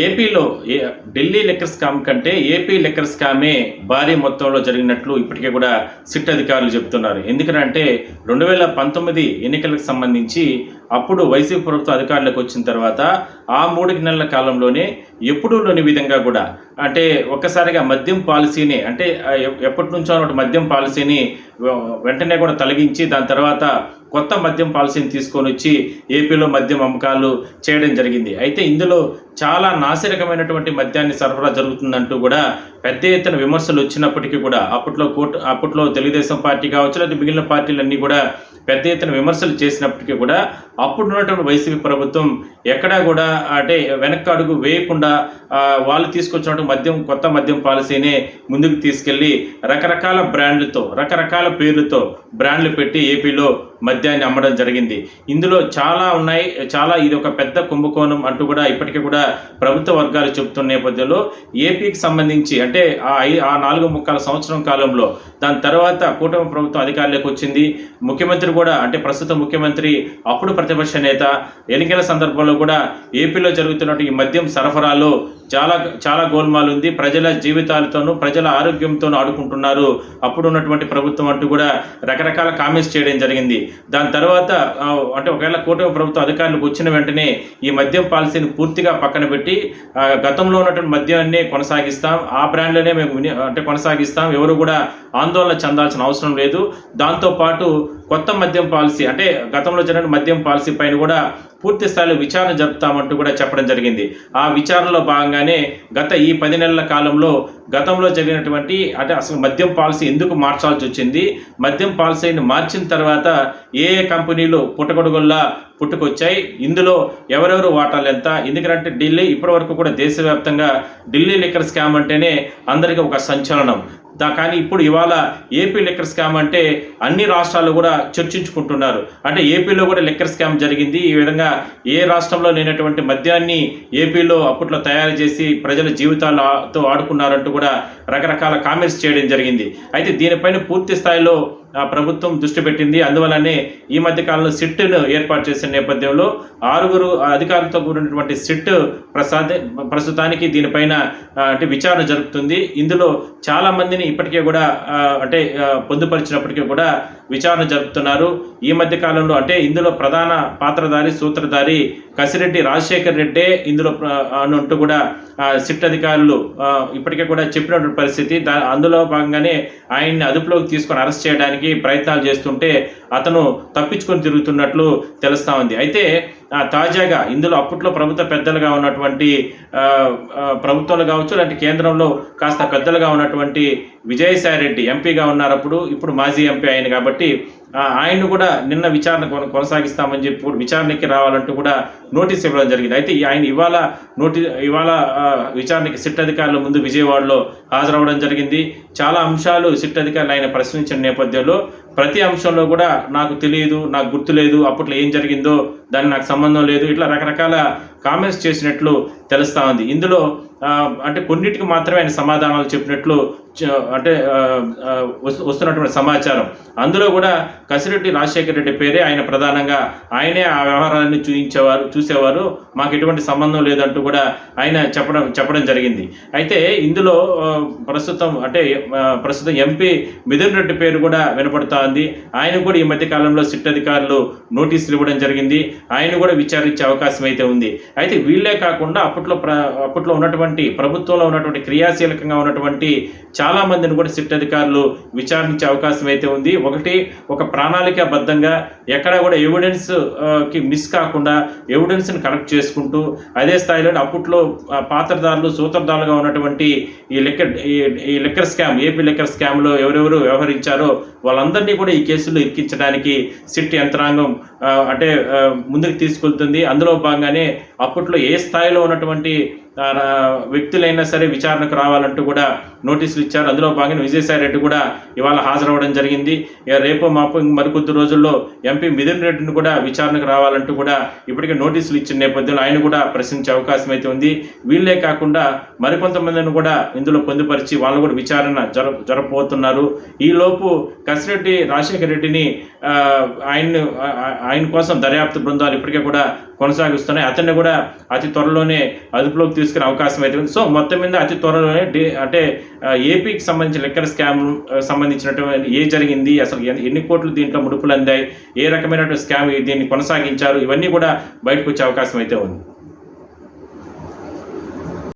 ఏపీలో Delhi liquor scam కంటే AP liquor స్కామే భారీ మొత్తంలో జరిగినట్లు ఇప్పటికే కూడా సిట్ అధికారులు చెబుతున్నారు. ఎందుకంటే రెండు వేల పంతొమ్మిది ఎన్నికలకు సంబంధించి అప్పుడు వైసీపీ ప్రభుత్వం అధికారులకు వచ్చిన తర్వాత ఆ మూడు నెలల కాలంలోనే ఎప్పుడూ లేని విధంగా కూడా అంటే ఒక్కసారిగా మద్యం పాలసీని అంటే ఎప్పటి నుంచో మద్యం పాలసీని వెంటనే కూడా తొలగించి దాని తర్వాత కొత్త మద్యం పాలసీని తీసుకొని వచ్చి ఏపీలో మద్యం అమ్మకాలు చేయడం జరిగింది. అయితే ఇందులో చాలా నాసిరకమైనటువంటి మద్యాన్ని సరఫరా జరుగుతుందంటూ కూడా పెద్ద ఎత్తున విమర్శలు వచ్చినప్పటికీ కూడా అప్పట్లో కోర్టు అప్పట్లో తెలుగుదేశం పార్టీ కావచ్చు లేదా మిగిలిన పార్టీలన్నీ కూడా పెద్ద ఎత్తున విమర్శలు చేసినప్పటికీ కూడా అప్పుడు ఉన్నటువంటి వైసీపీ ప్రభుత్వం ఎక్కడా కూడా అంటే వెనక్కి అడుగు వేయకుండా వాళ్ళు తీసుకొచ్చినటువంటి మద్యం కొత్త మద్యం పాలసీనే ముందుకు తీసుకెళ్ళి రకరకాల బ్రాండ్లతో రకరకాల పేర్లతో బ్రాండ్లు పెట్టి ఏపీలో మద్యాన్ని అమ్మడం జరిగింది. ఇందులో చాలా ఉన్నాయి చాలా ఇది ఒక పెద్ద కుంభకోణం అంటూ కూడా ఇప్పటికీ కూడా ప్రభుత్వ వర్గాలు చెబుతున్న నేపథ్యంలో ఏపీకి సంబంధించి అంటే ఆ ఐ ఆ నాలుగు ముక్కాల సంవత్సరం కాలంలో దాని తర్వాత కూటమి ప్రభుత్వం అధికారులకు వచ్చింది. ముఖ్యమంత్రి కూడా అంటే ప్రస్తుత ముఖ్యమంత్రి అప్పుడు ప్రతిపక్ష నేత ఎన్నికల సందర్భంలో కూడా ఏపీలో జరుగుతున్నట్టు ఈ మద్యం సరఫరాలో చాలా చాలా గోల్మాల్ ఉంది ప్రజల జీవితాలతోనూ ప్రజల ఆరోగ్యంతోనూ ఆడుకుంటున్నారు. అప్పుడు ఉన్నటువంటి ప్రభుత్వం అంటూ కూడా రకరకాల కామెంట్స్ చేయడం జరిగింది. దాని తర్వాత అంటే ఒకవేళ కూటమి ప్రభుత్వం అధికారులకు వచ్చిన వెంటనే ఈ మద్యం పాలసీని పూర్తిగా పక్కన పెట్టి గతంలో ఉన్నటువంటి మద్యాన్ని కొనసాగిస్తాం ఆ బ్రాండ్లోనే మేము అంటే కొనసాగిస్తాం ఎవరు కూడా ఆందోళన చెందాల్సిన అవసరం లేదు. దాంతోపాటు కొత్త మద్యం పాలసీ అంటే గతంలో జరిగిన మద్యం పాలసీ పైన కూడా పూర్తి స్థాయిలో విచారణ జరుపుతామంటూ కూడా చెప్పడం జరిగింది. ఆ విచారణలో భాగంగానే గత ఈ పది నెలల కాలంలో గతంలో జరిగినటువంటి అంటే అసలు మద్యం పాలసీ ఎందుకు మార్చాల్సి వచ్చింది మద్యం పాలసీని మార్చిన తర్వాత ఏ ఏ కంపెనీలు పుట్టగొడుగుల్లా పుట్టుకొచ్చాయి ఇందులో ఎవరెవరు వాటాలు ఎంత ఎందుకంటే ఢిల్లీ ఇప్పటివరకు కూడా దేశవ్యాప్తంగా ఢిల్లీ లిక్కర్ స్కామ్ అంటేనే అందరికీ ఒక సంచలనం. దా కానీ ఇప్పుడు ఇవాళ ఏపీ లెక్కర్ స్కామ్ అంటే అన్ని రాష్ట్రాలు కూడా చర్చించుకుంటున్నారు. అంటే ఏపీలో కూడా లెక్కర్ స్కామ్ జరిగింది ఈ విధంగా ఏ రాష్ట్రంలో లేనటువంటి మద్యాన్ని ఏపీలో అప్పట్లో తయారు చేసి ప్రజల జీవితాలతో ఆడుకున్నారంటూ కూడా రకరకాల కామెంట్స్ చేయడం జరిగింది. అయితే దీనిపైన పూర్తి స్థాయిలో ప్రభుత్వం దృష్టి పెట్టింది. అందువల్లనే ఈ మధ్య కాలంలో సిట్ను ఏర్పాటు చేసిన నేపథ్యంలో ఆరుగురు అధికారులతో కూడినటువంటి సిట్ ప్రసాద్ ప్రస్తుతానికి దీనిపైన అంటే విచారణ జరుపుతుంది. ఇందులో చాలా మందిని ఇప్పటికే కూడా అంటే పొందుపరిచినప్పటికీ కూడా విచారణ జరుపుతున్నారు. ఈ మధ్య కాలంలో అంటే ఇందులో ప్రధాన పాత్రధారి సూత్రధారి కసిరెడ్డి రాజశేఖర్ రెడ్డే. ఇందులో అంటూ కూడా సిట్ అధికారులు ఇప్పటికే కూడా చెప్పినటువంటి పరిస్థితి. దా అందులో భాగంగానే ఆయన్ని అదుపులోకి తీసుకొని అరెస్ట్ చేయడానికి ప్రయత్నాలు చేస్తుంటే అతను తప్పించుకొని తిరుగుతున్నట్లు తెలుస్తా ఉంది. అయితే తాజాగా ఇందులో అప్పట్లో ప్రభుత్వ పెద్దలుగా ఉన్నటువంటి ఆ, ప్రభుత్వాలు కావచ్చు లేదంటే కేంద్రంలో కాస్త పెద్దలుగా ఉన్నటువంటి విజయసాయి రెడ్డి ఎంపీగా ఉన్నారప్పుడు ఇప్పుడు మాజీ ఎంపీ ఆయన కాబట్టి ఆ, ఆయన్ను కూడా నిన్న విచారణ కొన- కొనసాగిస్తామని చెప్పి విచారణకి రావాలంటూ కూడా నోటీస్ ఇవ్వడం జరిగింది. అయితే ఈ ఆయన ఇవాళ నోటి ఇవాళ విచారణకి సిట్ అధికారుల ముందు విజయవాడలో హాజరవడం జరిగింది. చాలా అంశాలు సిట్ అధికారులు ఆయన ప్రశ్నించిన నేపథ్యంలో ప్రతి అంశంలో కూడా నాకు తెలియదు నాకు గుర్తులేదు అప్పట్లో ఏం జరిగిందో దాన్ని నాకు సంబంధం లేదు ఇట్లా రకరకాల కామెంట్స్ చేసినట్లు తెలుస్తూ ఉంది. ఇందులో అంటే కొన్నిటికి మాత్రమే ఆయన సమాధానాలు చెప్పినట్లు అంటే వస్తు- వస్తున్నటువంటి సమాచారం. అందులో కూడా కసిరెడ్డి రాజశేఖర రెడ్డి పేరే ఆయన ప్రధానంగా ఆయనే ఆ వ్యవహారాన్ని చూయించేవారు చూసేవారు. మాకు ఎటువంటి సంబంధం లేదంటూ కూడా ఆయన చెప్పడం చెప్పడం జరిగింది. అయితే ఇందులో ప్రస్తుతం అంటే ప్రస్తుతం ఎంపీ మిథున్ రెడ్డి పేరు కూడా వినపడుతా ఉంది. ఆయన కూడా ఈ మధ్య కాలంలో సిట్ అధికారులు నోటీసులు ఇవ్వడం జరిగింది. ఆయన కూడా విచారించే అవకాశం అయితే ఉంది. అయితే వీళ్ళే కాకుండా అప్పట్లో ప్ర అప్పట్లో ఉన్నటువంటి ప్రభుత్వంలో ఉన్నటువంటి క్రియాశీలకంగా ఉన్నటువంటి చాలా మందిని కూడా సిట్ అధికారులు విచారించే అవకాశం అయితే ఉంది. ఒకటి ఒక ప్రణాళికాబద్ధంగా ఎక్కడ కూడా ఎవిడెన్స్కి మిస్ కాకుండా ఎవిడెన్స్ని కలెక్ట్ చేసుకుంటూ అదే స్థాయిలో అప్పట్లో పాత్రదారులు సూత్రధారులుగా ఉన్నటువంటి ఈ లెక్కర్ ఈ- లెక్కర్ స్కామ్ ఏపీ లెక్కర్ స్కామ్లో ఎవరెవరు వ్యవహరించారో వాళ్ళందరినీ కూడా ఈ కేసుల్లో ఇరికించడానికి సిట్ యంత్రాంగం అంటే ముందుకు తీసుకెళ్తుంది. అందులో భాగంగానే అప్పట్లో ఏ స్థాయిలో ఉన్నటువంటి వ్యక్తులైనా సరే విచారణకు రావాలంటూ కూడా నోటీసులు ఇచ్చారు. అందులో భాగంగా విజయసాయి రెడ్డి కూడా ఇవాళ హాజరవ్వడం జరిగింది. ఇక రేపు మాపు మరికొద్ది రోజుల్లో ఎంపీ మిథున్ రెడ్డిని కూడా విచారణకు రావాలంటూ కూడా ఇప్పటికే నోటీసులు ఇచ్చిన నేపథ్యంలో ఆయన కూడా ప్రశ్నించే అవకాశం అయితే ఉంది. వీళ్ళే కాకుండా మరికొంతమందిని కూడా ఇందులో పొందుపరిచి వాళ్ళు కూడా విచారణ జర జరపబోతున్నారు. ఈలోపు కసిరెడ్డి రాజశేఖర రెడ్డిని ఆయన్ని ఆయన కోసం దర్యాప్తు బృందాలు ఇప్పటికే కూడా కొనసాగిస్తున్నాయి. అతన్ని కూడా అతి త్వరలోనే అదుపులోకి తీసుకునే అవకాశం అయితే ఉంది. సో మొత్తం మీద అతి త్వరలోనే డి అంటే ఏపీకి సంబంధించిన లెక్కల స్కామ్ సంబంధించినటువంటి ఏ జరిగింది అసలు ఎన్ని- ఎన్ని కోట్లు దీంట్లో ముడుపులు అందాయి ఏ రకమైనటువంటి స్కామ్ దీన్ని కొనసాగించారు ఇవన్నీ కూడా బయటకు వచ్చే అవకాశం అయితే ఉంది.